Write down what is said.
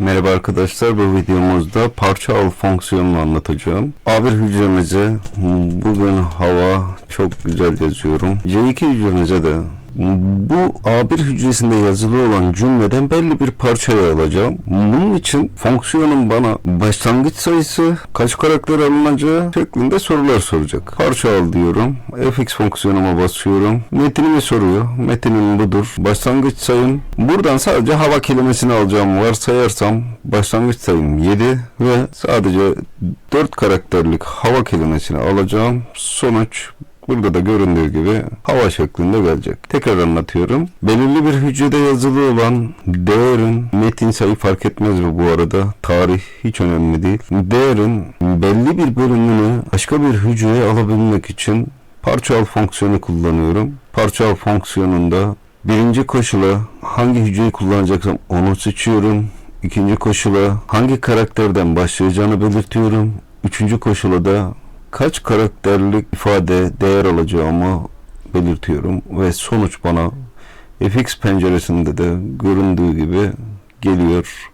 Merhaba arkadaşlar bu videomuzda parça al fonksiyonunu anlatacağım. A1 hücremize bugün hava çok güzel yazıyorum. C2 hücremize de bu A1 hücresinde yazılı olan cümleden belli bir parçayı alacağım. Bunun için fonksiyonun bana başlangıç sayısı, kaç karakter alınacağı şeklinde sorular soracak. Parça al diyorum. fx fonksiyonuma basıyorum. Metinimi soruyor. Metinim budur. Başlangıç sayım. Buradan sadece hava kelimesini alacağım. Varsayarsam başlangıç sayım 7 ve sadece 4 karakterlik hava kelimesini alacağım. Sonuç Burada da göründüğü gibi hava şeklinde gelecek. Tekrar anlatıyorum. Belirli bir hücrede yazılı olan değerin metin sayı fark etmez mi bu arada? Tarih hiç önemli değil. Değerin belli bir bölümünü başka bir hücreye alabilmek için parça al fonksiyonu kullanıyorum. Parça al fonksiyonunda birinci koşula hangi hücreyi kullanacaksam onu seçiyorum. İkinci koşula hangi karakterden başlayacağını belirtiyorum. Üçüncü koşula da kaç karakterlik ifade değer alacağımı belirtiyorum ve sonuç bana fx penceresinde de göründüğü gibi geliyor.